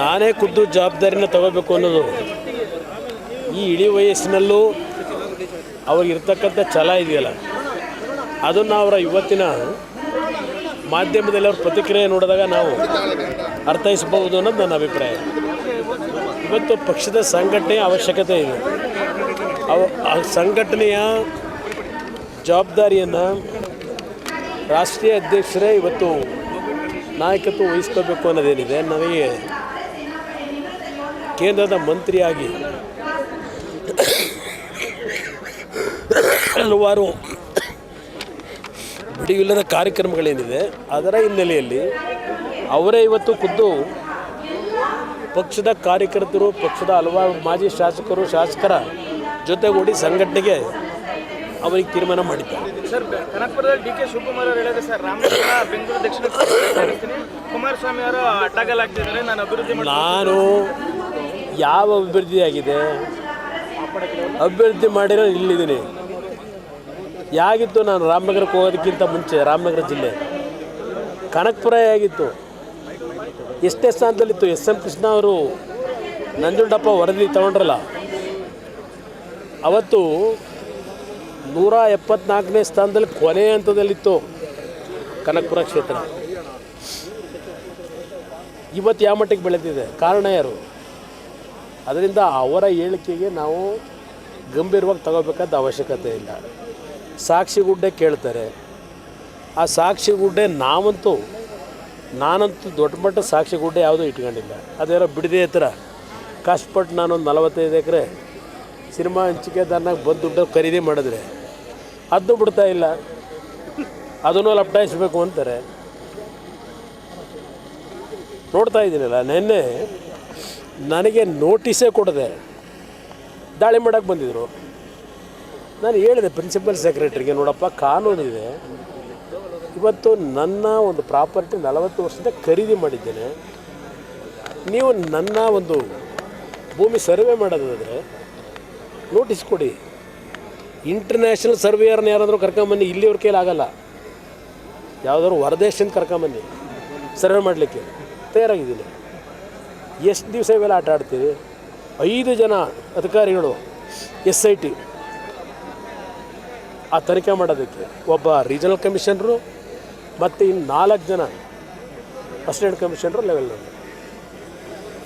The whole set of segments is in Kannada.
ನಾನೇ ಖುದ್ದು ಜವಾಬ್ದಾರಿನ ತಗೋಬೇಕು ಅನ್ನೋದು. ಈ ಇಳಿ ವಯಸ್ಸಿನಲ್ಲೂ ಅವ್ರಿಗಿರ್ತಕ್ಕಂಥ ಛಲ ಇದೆಯಲ್ಲ. ಅದನ್ನು ಅವರ ಇವತ್ತಿನ ಮಾಧ್ಯಮದಲ್ಲಿ ಅವ್ರ ಪ್ರತಿಕ್ರಿಯೆ ನೋಡಿದಾಗ ನಾವು ಅರ್ಥೈಸಬಹುದು ಅನ್ನೋದು ನನ್ನ ಅಭಿಪ್ರಾಯ. ಇವತ್ತು ಪಕ್ಷದ ಸಂಘಟನೆಯ ಅವಶ್ಯಕತೆ ಇದೆ. ಅವ, ಆ ಸಂಘಟನೆಯ ಜವಾಬ್ದಾರಿಯನ್ನು ರಾಷ್ಟ್ರೀಯ ಅಧ್ಯಕ್ಷರೇ ಇವತ್ತು ನಾಯಕತ್ವ ವಹಿಸ್ಕೋಬೇಕು ಅನ್ನೋದೇನಿದೆ ನನಗೆ ಕೇಂದ್ರದ ಮಂತ್ರಿಯಾಗಿ ಹಲವಾರು ಬಿಡಿವಿಲ್ಲದ ಕಾರ್ಯಕ್ರಮಗಳೇನಿದೆ ಅದರ ಹಿನ್ನೆಲೆಯಲ್ಲಿ ಅವರೇ ಇವತ್ತು ಖುದ್ದು ಪಕ್ಷದ ಕಾರ್ಯಕರ್ತರು ಪಕ್ಷದ ಹಲವಾರು ಮಾಜಿ ಶಾಸಕರು ಶಾಸಕರ ಜೊತೆಗೂಡಿ ಸಂಘಟನೆಗೆ ಅವರಿಗೆ ತೀರ್ಮಾನ ಮಾಡಿದ್ದಾರೆ. ಸರ್ ಕನಕಪುರದಲ್ಲಿ ಡಿ ಕೆ ಶಿವಕುಮಾರ್ ಅವರು ಹೇಳಿದ್ರೆ ಸರ್ ರಾಮನಗರ ಬೆಂಗಳೂರು ದಕ್ಷಿಣ ಕನ್ನಡ ಕುಮಾರಸ್ವಾಮಿ ಅವರು ಅಡ್ಡಗಲಾಗ್ತಿದ್ದಾರೆ ನಾನು ಅಭಿವೃದ್ಧಿ ಮಾಡಿ ನಾನು ಯಾವ ಅಭಿವೃದ್ಧಿ ಆಗಿದೆ? ಅಭಿವೃದ್ಧಿ ಮಾಡಿರೋ ಇಲ್ಲಿದ್ದೀನಿ. ಯಾಗಿತ್ತು ನಾನು ರಾಮನಗರಕ್ಕೆ ಹೋಗೋದಕ್ಕಿಂತ ಮುಂಚೆ, ರಾಮನಗರ ಜಿಲ್ಲೆ? ಕನಕಪುರ ಆಗಿತ್ತು ಎಷ್ಟೇ ಸ್ಥಾನದಲ್ಲಿತ್ತು, ಎಸ್ ಎಂ ಕೃಷ್ಣ ಅವರು ನಂಜುಂಡಪ್ಪ ವರದಿ ತಗೊಂಡ್ರಲ್ಲ? ಅವತ್ತು ನೂರ ಎಪ್ಪತ್ನಾಲ್ಕನೇ ಸ್ಥಾನದಲ್ಲಿ ಕೊನೆ ಹಂತದಲ್ಲಿತ್ತು ಕನಕಪುರ ಕ್ಷೇತ್ರ. ಇವತ್ತು ಯಾವ ಮಟ್ಟಿಗೆ ಬೆಳೆದಿದೆ? ಕಾರಣ ಯಾರು? ಅದರಿಂದ ಅವರ ಹೇಳಿಕೆಗೆ ನಾವು ಗಂಭೀರವಾಗಿ ತಗೋಬೇಕಾದ ಅವಶ್ಯಕತೆ ಇಲ್ಲ. ಸಾಕ್ಷಿಗುಡ್ಡೆ ಕೇಳ್ತಾರೆ. ಆ ಸಾಕ್ಷಿಗುಡ್ಡೆ ನಾವಂತೂ, ನಾನಂತೂ ದೊಡ್ಡ ಮಟ್ಟ ಸಾಕ್ಷಿಗುಡ್ಡೆ ಯಾವುದೂ ಇಟ್ಕೊಂಡಿಲ್ಲ. ಅದೇನೋ ಬಿಡದೆ ಹತ್ರ ಕಷ್ಟಪಟ್ಟು ನಾನೊಂದು ನಲವತ್ತೈದು ಎಕರೆ ಸಿನಿಮಾ ಹಂಚಿಕೆದಾರನಾಗ ಬಂದು ದುಡ್ಡು ಖರೀದಿ ಮಾಡಿದ್ರೆ ಅದು ಬಿಡ್ತಾ ಇಲ್ಲ. ಅದನ್ನು ಲಪ್ಟಾಯಿಸ್ಬೇಕು ಅಂತಾರೆ. ನೋಡ್ತಾ ಇದ್ದೀನಲ್ಲ, ನಿನ್ನೆ ನನಗೆ ನೋಟಿಸೇ ಕೊಡದೆ ದಾಳಿ ಮಾಡೋಕೆ ಬಂದಿದ್ದರು ನಾನು ಹೇಳಿದೆ ಪ್ರಿನ್ಸಿಪಲ್ ಸೆಕ್ರೆಟರಿಗೆ, ನೋಡಪ್ಪ ಕಾನೂನಿದೆ ಇವತ್ತು ನನ್ನ ಒಂದು ಪ್ರಾಪರ್ಟಿ ನಲವತ್ತು ವರ್ಷದಿಂದ ಖರೀದಿ ಮಾಡಿದ್ದೇನೆ. ನೀವು ನನ್ನ ಒಂದು ಭೂಮಿ ಸರ್ವೆ ಮಾಡೋದಾದರೆ ನೋಟಿಸ್ ಕೊಡಿ. ಇಂಟರ್ನ್ಯಾಷನಲ್ ಸರ್ವೇಯರ್ನ ಯಾರಾದರೂ ಕರ್ಕೊಂಬನ್ನಿ, ಇಲ್ಲಿವ್ರ ಕೈಲಿ ಆಗಲ್ಲ. ಯಾವುದಾದ್ರು ಹೊರದೇಶದಿಂದ ಕರ್ಕೊಂಬನ್ನಿ, ಸರ್ವೆ ಮಾಡಲಿಕ್ಕೆ. ತಯಾರಾಗಿದ್ದೀನಿ. ಎಷ್ಟು ದಿವಸ ಇವೆಲ್ಲ ಆಟ ಆಡ್ತೀವಿ ಐದು ಜನ ಅಧಿಕಾರಿಗಳು, ಎಸ್ ಐ ಟಿ. ಆ ತನಿಖೆ ಮಾಡೋದಕ್ಕೆ ಒಬ್ಬ ರೀಜನಲ್ ಕಮಿಷನರು ಮತ್ತು ಇನ್ನು ನಾಲ್ಕು ಜನ ಅಸಿಸ್ಟೆಂಟ್ ಕಮಿಷನರು ಲೆವೆಲ್ನಲ್ಲಿ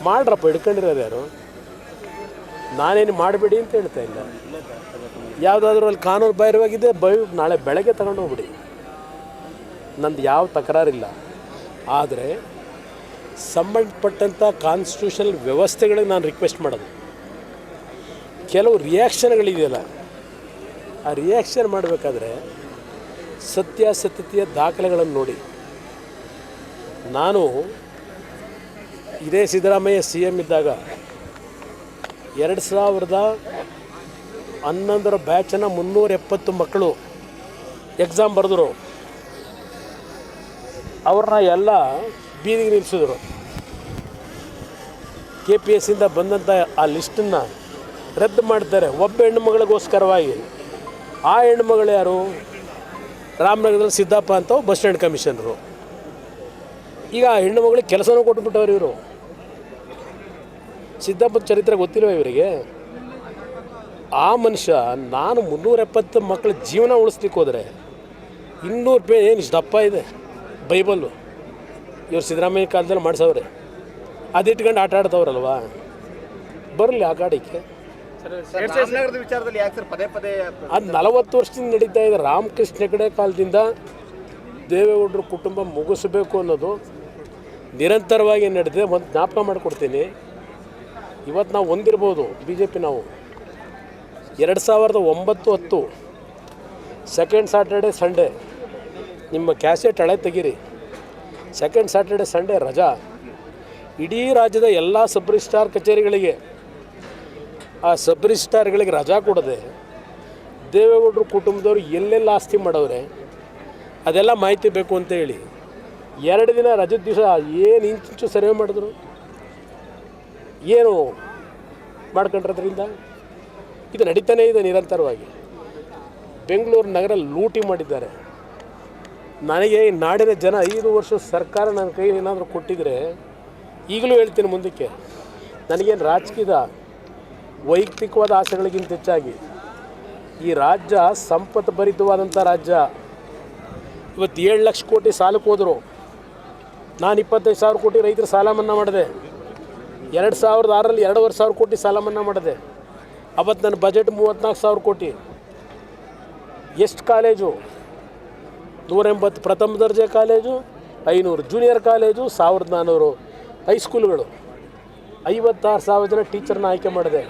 ಮಾಡ್ರಪ್ಪ ಹಿಡ್ಕೊಂಡಿರೋದು ಯಾರು? ನಾನೇನು ಮಾಡಬೇಡಿ ಅಂತ ಹೇಳ್ತಾ ಇಲ್ಲ. ಯಾವುದಾದ್ರೂ ಅಲ್ಲಿ ಕಾನೂನು ಬಾಹಿರವಾಗಿದೆ ಬೈ ನಾಳೆ ಬೆಳಗ್ಗೆ ತಗೊಂಡು ಹೋಗ್ಬಿಡಿ. ನಂದು ಯಾವ ತಕರಾರಿಲ್ಲ. ಆದರೆ ಸಂಬಂಧಪಟ್ಟಂಥ ಕಾನ್ಸ್ಟಿಟ್ಯೂಷನಲ್ ವ್ಯವಸ್ಥೆಗಳಿಗೆ ನಾನು ರಿಕ್ವೆಸ್ಟ್ ಮಾಡೋದು. ಕೆಲವು ರಿಯಾಕ್ಷನ್ಗಳಿದೆಯಲ್ಲ ಆ ರಿಯಾಕ್ಷನ್ ಮಾಡಬೇಕಾದ್ರೆ ಸತ್ಯಾಸತ್ಯತೆಯ ದಾಖಲೆಗಳನ್ನು ನೋಡಿ. ನಾನು ಇದೇ ಸಿದ್ದರಾಮಯ್ಯ ಸಿ ಎಂ ಇದ್ದಾಗ ಎರಡು ಸಾವಿರದ ಹನ್ನೊಂದರ ಬ್ಯಾಚನ ಮುನ್ನೂರ ಎಪ್ಪತ್ತು ಮಕ್ಕಳು ಎಕ್ಸಾಮ್ ಬರೆದ್ರು. ಅವ್ರನ್ನ ಎಲ್ಲ ಬೀದಿಗೆ ನಿಲ್ಲಿಸಿದ್ರು ಕೆ ಪಿ ಎಸ್ಸಿಂದ ಬಂದಂಥ ಆ ಲಿಸ್ಟನ್ನು ರದ್ದು ಮಾಡ್ತಾರೆ. ಒಬ್ಬ ಹೆಣ್ಣು ಮಗಳಿಗೋಸ್ಕರವಾಗಿ ಆ ಹೆಣ್ಣು ಮಗಳು ಯಾರು? ರಾಮನಗರದಲ್ಲಿ ಸಿದ್ದಪ್ಪ ಅಂತ ಬಸ್ ಸ್ಟ್ಯಾಂಡ್ ಕಮಿಷನರು ಈಗ ಆ ಹೆಣ್ಣು ಮಗಳಿಗೆ ಕೆಲಸನೂ ಕೊಟ್ಬಿಟ್ಟವ್ರು ಇವರು. ಸಿದ್ದಪ್ಪ ಚರಿತ್ರೆ ಗೊತ್ತಿಲ್ವ ಇವರಿಗೆ? ಆ ಮನುಷ್ಯ ನಾನು ಮುನ್ನೂರ ಎಪ್ಪತ್ತು ಮಕ್ಕಳ ಜೀವನ ಉಳಿಸ್ಲಿಕ್ಕೆ ಹೋದರೆ ಇನ್ನೂರು ರೂಪಾಯಿ ಏನು ದಪ್ಪ ಇದೆ? ಬೈಬಲ್ಲು ಇವ್ರು ಸಿದ್ದರಾಮಯ್ಯ ಕಾಲದಲ್ಲಿ ಮಾಡಿಸವ್ರೆ. ಅದಿಟ್ಕೊಂಡು ಆಟ ಆಡ್ತವ್ರಲ್ವಾ ಬರಲಿ ಆ ಗಾಡಿಗೆ. ರಾಮನಗರದ ವಿಚಾರದಲ್ಲಿ ಯಾಕೆ ಸರ್ ಪದೇ ಪದೇ ಅದು ನಲವತ್ತು ವರ್ಷದಿಂದ ನಡೀತಾ ಇದೆ. ರಾಮಕೃಷ್ಣ ಹೆಗಡೆ ಕಾಲದಿಂದ ದೇವೇಗೌಡರ ಕುಟುಂಬ ಮುಗಿಸಬೇಕು ಅನ್ನೋದು ನಿರಂತರವಾಗಿ ನಡೆದಿದೆ. ಒಂದು ಜ್ಞಾಪಕ ಮಾಡಿಕೊಡ್ತೀನಿ. ಇವತ್ತು ನಾವು ಹೊಂದಿರ್ಬೋದು ಬಿ ಜೆ ಪಿ ನಾವು. ಎರಡು ಸಾವಿರದ ಒಂಬತ್ತು ಹತ್ತು ಸೆಕೆಂಡ್ ಸಾಟರ್ಡೆ ಸಂಡೇ ನಿಮ್ಮ ಕ್ಯಾಸೆಟ್ ಹಳೆ ತೆಗೀರಿ. ಸೆಕೆಂಡ್ ಸ್ಯಾಟರ್ಡೆ ಸಂಡೇ ರಜಾ. ಇಡೀ ರಾಜ್ಯದ ಎಲ್ಲ ಸಬ್ ರಿಜಿಸ್ಟ್ರಾರ್ ಕಚೇರಿಗಳಿಗೆ ಆ ಸಬ್ ರಿಜಿಸ್ಟ್ರಾರ್ಗಳಿಗೆ ರಜಾ ಕೊಡದೆ ದೇವೇಗೌಡರು ಕುಟುಂಬದವರು ಎಲ್ಲೆಲ್ಲ ಆಸ್ತಿ ಮಾಡವ್ರೆ, ಅದೆಲ್ಲ ಮಾಹಿತಿ ಬೇಕು ಅಂತ ಹೇಳಿ ಎರಡು ದಿನ ರಜದ ದಿವಸ ಏನು ಇಂಚಿಂಚು ಸರ್ವೆ ಮಾಡಿದ್ರು? ಏನು ಮಾಡ್ಕೊಂಡ್ರದ್ರಿಂದ? ಇದು ನಡೀತಾನೇ ಇದೆ ನಿರಂತರವಾಗಿ. ಬೆಂಗಳೂರು ನಗರ ಲೂಟಿ ಮಾಡಿದ್ದಾರೆ. ನನಗೆ ನಾಡಿನ ಜನ ಐದು ವರ್ಷ ಸರ್ಕಾರ ನನ್ನ ಕೈಯಲ್ಲಿ ಏನಾದರೂ ಕೊಟ್ಟಿದ್ರೆ ಈಗಲೂ ಹೇಳ್ತೀನಿ ಮುಂದಕ್ಕೆ. ನನಗೇನು ರಾಜಕೀಯದ ವೈಯಕ್ತಿಕವಾದ ಆಸೆಗಳಿಗಿಂತ ಹೆಚ್ಚಾಗಿ ಈ ರಾಜ್ಯ ಸಂಪತ್ತು ಭರಿತವಾದಂಥ ರಾಜ್ಯ. ಇವತ್ತು ಏಳು ಲಕ್ಷ ಕೋಟಿ ಸಾಲಕ್ಕೆ ಹೋದರು. ನಾನು ಇಪ್ಪತ್ತೈದು ಸಾವಿರ ಕೋಟಿ ರೈತರ ಸಾಲ ಮನ್ನಾ ಮಾಡಿದೆ. ಎರಡು ಸಾವಿರದ ಆರರಲ್ಲಿ ಎರಡೂವರೆ ಸಾವಿರ ಕೋಟಿ ಸಾಲ ಮನ್ನಾ ಮಾಡಿದೆ. ಅವತ್ತು ನನ್ನ ಬಜೆಟ್ ಮೂವತ್ತ್ನಾಲ್ಕು ಸಾವಿರ ಕೋಟಿ. ಎಷ್ಟು ಕಾಲೇಜು ನೂರ ಎಂಬತ್ತು ಪ್ರಥಮ ದರ್ಜೆ ಕಾಲೇಜು, ಐನೂರು ಜೂನಿಯರ್ ಕಾಲೇಜು, ಸಾವಿರದ ನಾನ್ನೂರು ಹೈಸ್ಕೂಲ್ಗಳು ಐವತ್ತಾರು ಸಾವಿರ ಜನ ಟೀಚರ್ನ ಆಯ್ಕೆ ಮಾಡಿದೆ.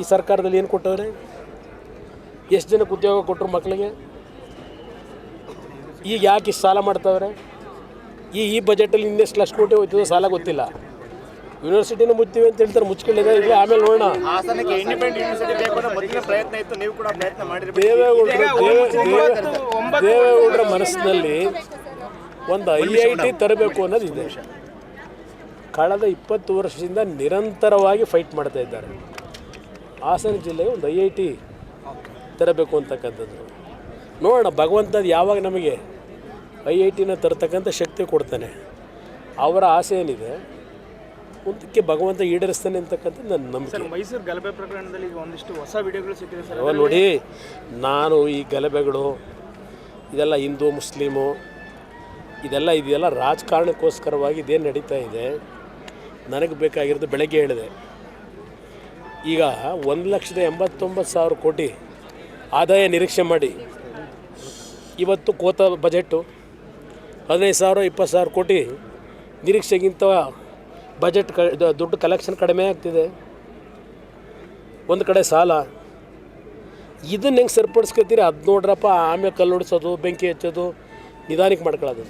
ಈ ಸರ್ಕಾರದಲ್ಲಿ ಏನು ಕೊಟ್ಟವ್ರೆ? ಎಷ್ಟು ಜನಕ್ಕೆ ಉದ್ಯೋಗ ಕೊಟ್ಟರು ಮಕ್ಕಳಿಗೆ ಈಗ ಯಾಕೆ ಇಷ್ಟು ಸಾಲ ಮಾಡ್ತಾವ್ರೆ? ಈ ಈ ಬಜೆಟಲ್ಲಿ ಇನ್ನೆಷ್ಟು ಲಕ್ಷ ಕೋಟಿ ಹೋಯ್ತದೋ ಸಾಲ ಗೊತ್ತಿಲ್ಲ. ಯೂನಿವರ್ಸಿಟಿನ ಮುಚ್ತೀವಿ ಅಂತ ಹೇಳ್ತಾರೆ ಮುಚ್ಕೊಳ್ಳಿದೆ. ಇಲ್ಲ ಆಮೇಲೆ ನೋಡೋಣ. ಹಾಸನಕ್ಕೆ ಇಂಡಿಪೆಂಡೆಂಟ್ ಯೂನಿವರ್ಸಿಟಿ ಬೇಕು ಅನ್ನೋ ಮೊದಲಿನ ಪ್ರಯತ್ನ ಇತ್ತು ನೀವು ಕೂಡ ಪ್ರಯತ್ನ ಮಾಡಿರ್ಬೇಕು. ದೇವೇಗೌಡರು ದೇವ ದೇವ ದೇವೇಗೌಡರ ಮನಸ್ಸಿನಲ್ಲಿ ಒಂದು ಐ ಐ ಟಿ ತರಬೇಕು ಅನ್ನೋದು ಇದೆ. ಕಳೆದ ಇಪ್ಪತ್ತು ವರ್ಷದಿಂದ ನಿರಂತರವಾಗಿ ಫೈಟ್ ಮಾಡ್ತಾ ಇದ್ದಾರೆ. ಹಾಸನ ಜಿಲ್ಲೆಗೆ ಒಂದು ಐ ಐ ಟಿ ತರಬೇಕು ಅಂತಕ್ಕಂಥದ್ದು. ನೋಡೋಣ ಭಗವಂತ ಯಾವಾಗ ನಮಗೆ ಐ ಐ ಟಿನ ತರತಕ್ಕಂಥ ಶಕ್ತಿ ಕೊಡ್ತಾನೆ. ಅವರ ಆಸೆ ಏನಿದೆ? ಮುಂದಕ್ಕೆ ಭಗವಂತ ಈಡೇರಿಸ್ತಾನೆ ಅಂತಕ್ಕಂಥ ನನ್ನ ನಂಬಿಕೆ. ಸರ್ ಮೈಸೂರು ಗಲಭೆ ಪ್ರಕರಣದಲ್ಲಿ ಈಗ ಒಂದಿಷ್ಟು ಹೊಸ ವಿಡಿಯೋಗಳು ಸಿಕ್ಕಿದೆ ಸರ್. ಅವ ನೋಡಿ ನಾನು ಈ ಗಲಭೆಗಳು ಇದೆಲ್ಲ ಹಿಂದೂ ಮುಸ್ಲಿಮು ಇದೆಲ್ಲ ಇದೆಲ್ಲ ರಾಜಕಾರಣಕ್ಕೋಸ್ಕರವಾಗಿ ಇದೇನು ನಡೀತಾ ಇದೆ. ನನಗೆ ಬೇಕಾಗಿರೋದು ಬೆಳಗ್ಗೆ ಹೇಳಿದೆ. ಈಗ ಒಂದು ಲಕ್ಷದ ಎಂಬತ್ತೊಂಬತ್ತು ಸಾವಿರ ಕೋಟಿ ಆದಾಯ ನಿರೀಕ್ಷೆ ಮಾಡಿ. ಇವತ್ತು ಕೋತ ಬಜೆಟ್ಟು ಹದಿನೈದು ಸಾವಿರ ಇಪ್ಪತ್ತು ಸಾವಿರ ಕೋಟಿ ನಿರೀಕ್ಷೆಗಿಂತ ಬಜೆಟ್ ಕ ದುಡ್ಡು ಕಲೆಕ್ಷನ್ ಕಡಿಮೆ ಆಗ್ತಿದೆ. ಒಂದು ಕಡೆ ಸಾಲ. ಇದನ್ನ ಹೆಂಗೆ ಸರಿಪಡಿಸ್ಕೊತೀರಿ? ಅದು ನೋಡ್ರಪ್ಪ ಆಮೇಲೆ ಕಲ್ಲು ಹೊಡಿಸೋದು ಬೆಂಕಿ ಹಚ್ಚೋದು ನಿಧಾನಕ್ಕೆ ಮಾಡ್ಕೊಳ್ಳೋದು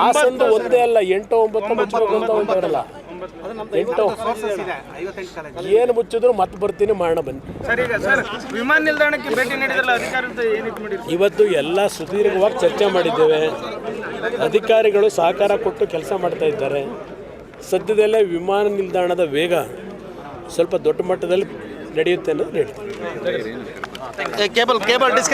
ಹಾಸನ ಒಂದೇ ಅಲ್ಲ ಎಂಟು ಒಂಬತ್ತು ಮುಚ್ಚಬೇಕು ಅಂತ ಹೊಂಟವರಲ್ಲ ಎಂಟು. ಏನು ಮುಚ್ಚಿದ್ರು ಮತ್ತೆ ಬರ್ತೀನಿ ಮಾಡೋಣ ಬನ್ನಿ. ಸರ್ ಈಗ ಸರ್ ವಿಮಾನ ನಿಲ್ದಾಣಕ್ಕೆ ಭೇಟಿ ನೀಡಿದ್ರಲ್ಲ ಇವತ್ತು ಎಲ್ಲ ಸುದೀರ್ಘವಾಗಿ ಚರ್ಚೆ ಮಾಡಿದ್ದೇವೆ. ಅಧಿಕಾರಿಗಳು ಸಹಕಾರ ಕೊಟ್ಟು ಕೆಲಸ ಮಾಡ್ತಾ ಇದ್ದಾರೆ. ಸದ್ಯದಲ್ಲೇ ವಿಮಾನ ನಿಲ್ದಾಣದ ವೇಗ ಸ್ವಲ್ಪ ದೊಡ್ಡ ಮಟ್ಟದಲ್ಲಿ ನಡೆಯುತ್ತೆ ಅನ್ನೋದು ಹೇಳ್ತೀನಿ. Cable cable disc